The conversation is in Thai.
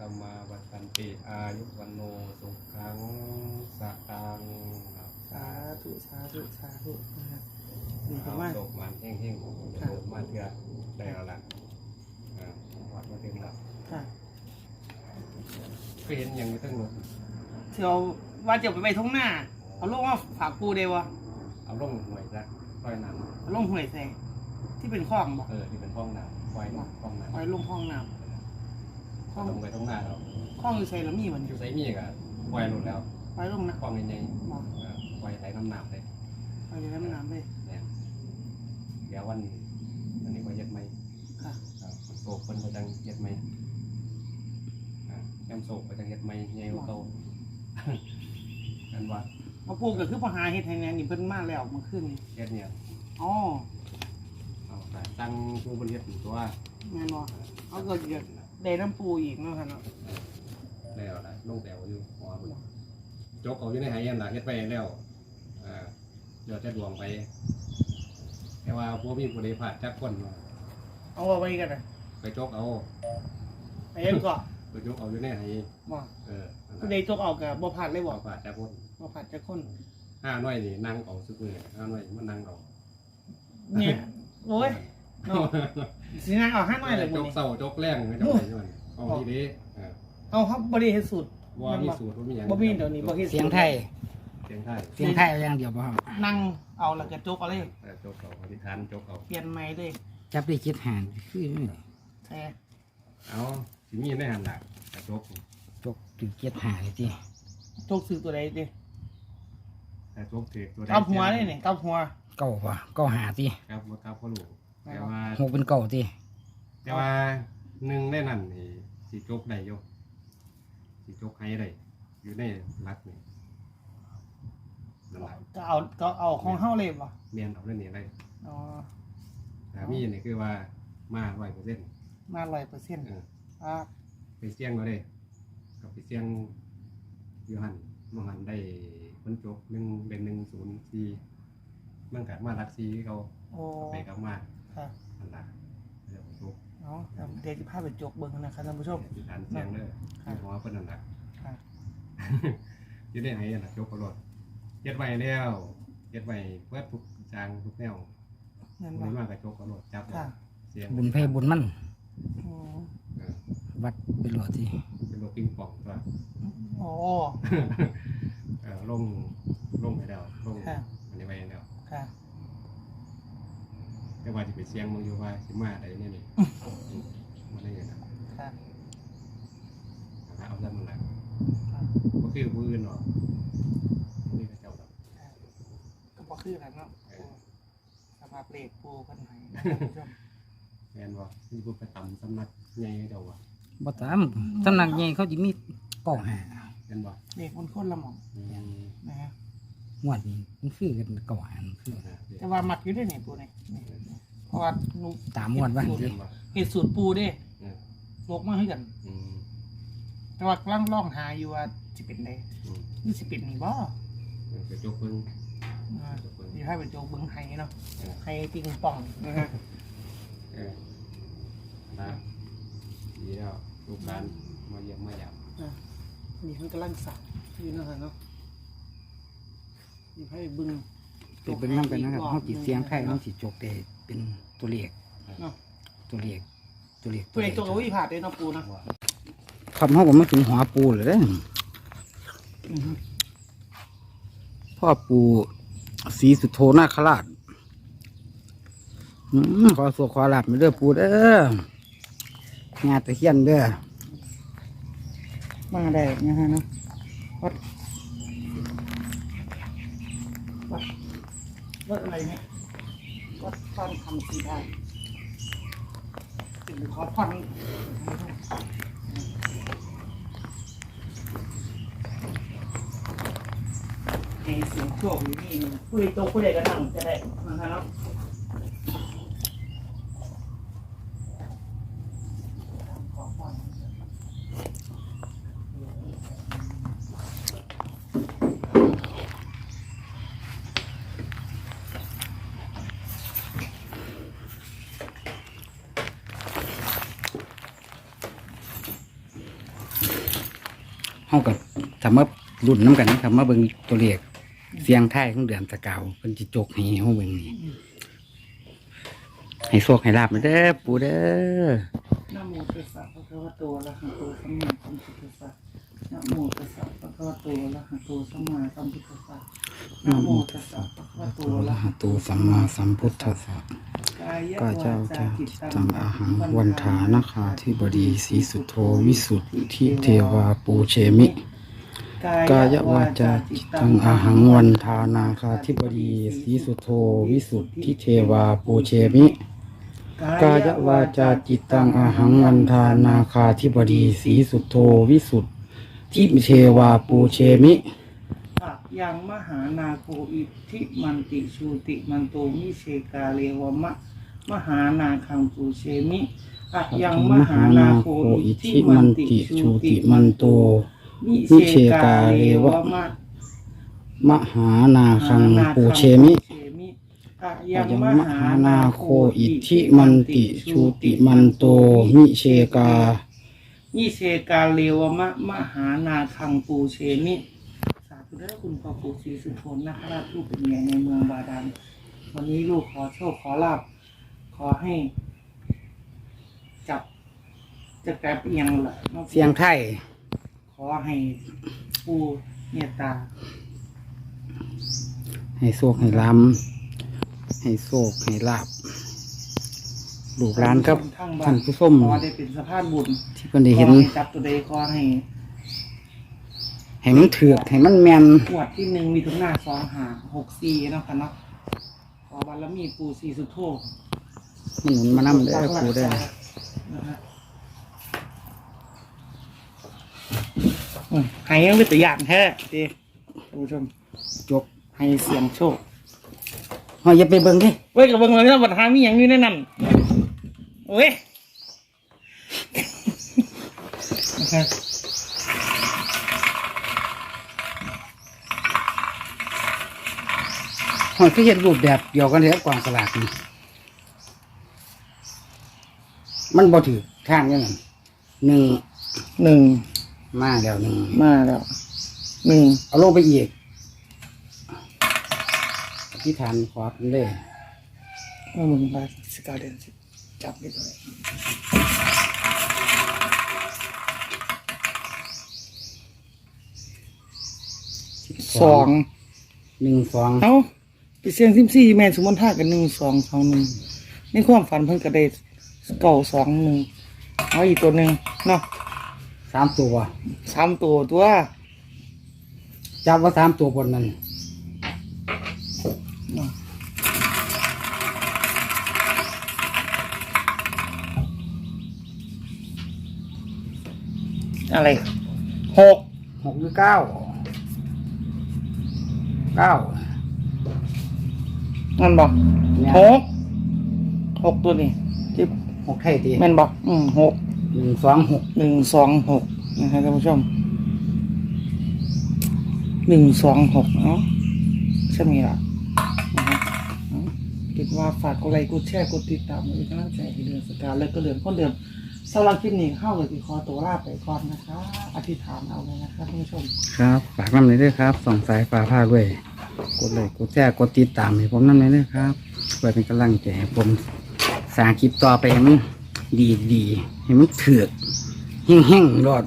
กรรมาวัตันติอายุวันโนสุขังสะตังครับสาธุสาธุสาธุนะครับดีเอามากตกมันแห้งๆค่ะมาเถื่อได้แล้วล่ะอ่าวัดมาถึงแล้วๆค่ะก็เห็นอย่างนี้ทั้งหมดเที่ยวว่าจะไปไปทุ่งหน้า เอาลงว่าฝากปูเดวะเอาลงหน่วยซะค่อยน้เอาลงห่วยแสงที่เป็นคลองบ่ำเออที่เป็นห้องน้ำไว้ห้องน้ำเอาลงห้องน้ำ คลก็องลงไปตรงหน้าเราคลองอยู่ใส่ละมีมันออยู่ยู่ไซมีกะไว้หลุดแล้วไปลงนะคลองใหญ่บ่ๆเออไว้ไหลน้ำหนักเลยไปในน้ำน้ำเลยเนี่ยเดี๋ยววันวันนี้ก็เย็ดไหมค่ะอ่าโศกคนก็จังเย็ดไหมอ่าแอมโศกก็จังเย็ดไหมใหญ่กว่าเก่ากันว่ามาปูก็คือพอหาเฮ็ดให้แน่นี่เพิ่นมาแล้วเมื่อคืนนี้เฮ็ดเนี่ยอ๋อเอาแต่ตั้งผู้บริเฮ็ดอยู่ตัวแม่นบ่เอาก็อยาก ได้น้ำปูอีกเนาะค่ะเนาะแล้วนะลงแถวอยู่หัวมันจกเอาอยู่ในหายยันล่ะเฮ็ดไปแล้วอ่าเดี๋ยวจะดวงไป แต่ว่าผู้มีผู้ใดพลาดจักคนเนาะเอาเอาไว้กันนะไปจกเอาไปเอ็นก็ไปจกเอาอยู่ในหายบ่เออนั่นผู้ล่ะใดตกเอาก็บ่ผ่านเลยบ่พลาดจักคนบ่ผ่านจักคนห้าน้อยนี่นั่งเอาซุกมือห้าน้อยมันนั่งเอาเนี่ยโอ้ย เนาะสินางเอาห้าน้อยเลยจมื้อกนี้เศร้าจกแรงไม่จกอะไรอยู่นั่นเอาทีนี้เออเอาครับบ่ได้เฮ็ดสูตรว่ามีสูตรว่ามีหยังบ่มีเดี๋ยวนี้บ่เฮ็ดเสียงไทย เสียงไทยเสียงไทยเอาอย่างเดียวบ่ครับนั่งเอาแล้วก็จกเอาเลยเออจกเอาอธิษฐานจกเอาเปลี่ยนใหม่เลยจับได้คิดหานคือนี่แท้เอาสิมีในหันหลักกระจกจกถึงเกียดหาเลยจีจกซื้อตัวใดดิกระจกถือตัวใดกับหัวนี่นี่กับหัวเก้าป่ะเก้าหาจีครับว่าครับพ่อลูก แต่ว่าหกเป็นเก้าจีแต่ว่าหนึ่งในนั้นนี่สิจกได้อยกสิจกให้ได้อยู่ในรักนี่นั่นแหละก็เอาก็เอาของเฮาเลยบ่เมียนเอาเรื่องนี้ได้อ๋อแต่มีนี่คือว่ามาร้อยเปอร์เซ็นต์มา100%อ่าไปเสี่ยงก็ได้กับไปเสี่ยงอยูหันมหันได้คนจกหนึ่งเป็นหนึ่งศูนย์สี่มันกัดมารักซีเขาโอ้ไปกลับมา ค่ะอันละเดี๋ยวจกเอาเดี๋ยวจะพาไปจกเบิ่งนะครับท่านผู้ชม ที่ฐานเสียงเลยครับที่หัวเพิ่นนั่นแหละค่ะยึดได้ไงนั่นล่ะจกกระโดดเย็ดไว้แล้วเย็ดไว้เพื่อทุกจางทุกแนวนั่นคนบ่นี้มากกับจกกระโดดจับค่ะเสียงบุญไพ่บุญมั่นอืมเออวัดเป็นหลวดจีเป็นลูกปิงปองตัว โอ้ เออลงลงไปแล้วลงค่ะ อันนี้ไว้แล้วค่ะ แต่ว่าจะไปเสียงมึงอยู่ว่าสิมาได้เนี่ยนี่มาได้ยังไงค่ะเอาซ้ำมันละค่ะก็คือผู้อื่นหรอกนี่พระเจ้าดอกก็บ่คือกันเนาะสภาพเลขปูเพิ่นให้ท่านผู้ชมแม่นว่าที่พูดไปต่ำสำนักใหญ่เจ้าว่ะบ่ตามสำนักใหญ่เขาจะมีเก้าหาแม่นบ่เลขมันคนละหม่องอืมนะฮะ งวดนี้มันคือกันเก้าหามันคือแต่ว่ามักอยู่ด้วยนี่ปูนี่นี่เพราะว่าหนูตามงวดวันเห็จีนบ่เฮ็ดสูตรปูเด้เออลกมาให้กันอืมแต่ว่ากำลังล่องหาอยู่ว่าสิเป็นไดอืมนี่สิเป็นนี่บ่เออไปจกเพิ่งอ่าจกเพิ่งสิให้เป็นโจกเบิ่งไห้เนาะเออไห้ปิงป่องนะฮะเออนะดีแล้วลูกหลานมาเยี่ยมมาหยามอะนี่มันกำลังสักอยู่เนาะฮะเนาะสิ ให้เบิ่งไปเป็นนั่นกันนะครับเขาจิเสียงไทยเขาจิจกแต่เป็นตัวเลขเนาะตัวเลขตัวเลขตัวเองตัวก็วิพาดได้เนาะปูเนาะว่าคำเขาบอกมาถึงหัวปูเลยเด้ออือฮึพ่อปูศรีสุโธนาคราชอืมขอสวขอหลับไม่เด้อปูเด้องานตะเคียนเด้อมาได้นะฮะเนาะวัด วัดวัดอะไรเนี่ยวัดฟันคำสีได้ถึงขอพันให้เสียงโชคอยู่นี่คุยโตคุยใดก็นั่งจะได้นะครับนาะขอพร เขากับทำมารุ่นน้ำกันทำมาเบิ่งตัวเลขเสียงไทยของเดือนตะเกาเพิ่นจิจกให้เฮาเบิ่งนี่ให้โชคให้ลาบมาเด้อปู่เด้อนะโมตัสสะภะคะวะโตอะระหะโตสัมมาสัมพุทธัสสะนะโมตัสสะภะคะวะโตอะระหะโตสัมมาสัมพุทธัสสะนะโมตัสสะภะคะวะโตอะระหะหะโตสัมมาสัมพุทธัสสะ กายก็เจ้าเจ้าจิตตังอาหังวันทานาคาธิบดีสีสุโธวิสุทธิเทวาปูเชมิ กายวาจาจิตตังอาหังวันทานาคาธิบดีสีสุโธวิสุทธิเทวาปูเชมิกายวาจาจิตตังอาหังวันทานาคาธิบดีสีสุโธวิสุทธิเทวาปูเชมิ ยังมหานาโคอิทธิมันติชูติมันโตมิเชกาเลวมะ มหานาคังปูเชมิอะยังมมหาหานานาโคโคอิอิททธิธิมัมันนติติชูชูติติมัมันนโตโตมิเชกาเลวมะมหานาคังปูเชมิอะยัยังงมมหาหานานาโคโคอิอิททธิธิมัมันนติติชูชูติติมัมันนโตโตมิเชกามิเชกาเลวมะ มหานาคังปูเชมิสาธุ เด้อคุณพ่อปู่ศรีสุโธนะคะราชผู้เป็นใหญ่ในเมืองบาดาลวันนี้ลูกขอโชคขอลาบขอให้ จับจะแกรบเอียงแหละนาะเสียงไทยขอให้ปู่เมตตาให้โชคให้ล้ำให้โชคให้ลาบลูกหลานครับทั้งบ้าท่านนผู้ชมขอได้เป็นสะพานบุญที่เพิ่นได้เห็น ขอให้จับตัวใดขอให้ ให้มันเถือกให้มันแมนขวดที่หนึ่งมีทุกหน้าสองหาหกสี่เนาะค่ะเนาะขอบารมีปู่ศรีสุโธมันหนุนมานำเด้อปูเด้อนะฮะอืมให้ยังเป็นตัวอย่างแท้ดีท่านผู้ชมจบให้เสียงโชคเฮาอย่าไปเบิ่งเด้เว้ยกับเบิ่งเลยนะบัตรหามีอย่างอยู่ในนั้นเว้ย นะครั บเฮาคือเฮ็ดรูปแบบเดียวกันเลยกับกองสลากนี่มันบ่ถือทางจังนั้นหนึ่งหนึ่งมาแล้วหนึ่งมาแล้วหนึ่งเอาลงไปอีกอธิษฐานขอเพิ่นเลยเอามึงไปสกาเดนสิจับไปเลยสองหนึ่งสองเอ้าไป เสียงซิมซี่แมนสมมติท่ากันหนึ่งสองสองหนึ่งในความฝันเพิ่นก็ได้เก่าสองหนึ่งเอาอีกตัวหนึ่งเนาะสามตัวสามตัวตัวจับว่าสามตัวบนนั้นอะไรหกหกหรือเก้าเก้า นั่นบอกเนี่ยหกหกตัวนี้ที่หกไทยตีแม่นบอกอืมหกหนึ่งสองหกหนึ่งสองหกนะครับท่านผู้ชมหนึ่งสองหกเนาะใช่ไหมล่ะนะครับเอาคิดว่าฝากกดไลค์กดแชร์กดติดตามเป็นกำลังใจให้เดือนสกาวแล้วก็เดือนพ้นเดือนสำหรับคลิปนี้เข้าเลยที่คอตัวลาไปก่อนนะคะ อธิษฐานเอาเลยนะคะท่านผู้ชม ครับฝากน้ำเลยด้วยครับส่องสายฟ้าผ้าด้วย กดไลค์กดแชร์กดติดตามให้ผมนั่นเลยด้วยครับเพื่อเป็นกำลังใจให้ผมสร้างคลิปต่อไปให้มันดีดีๆให้มันเถือกแห้งๆรอด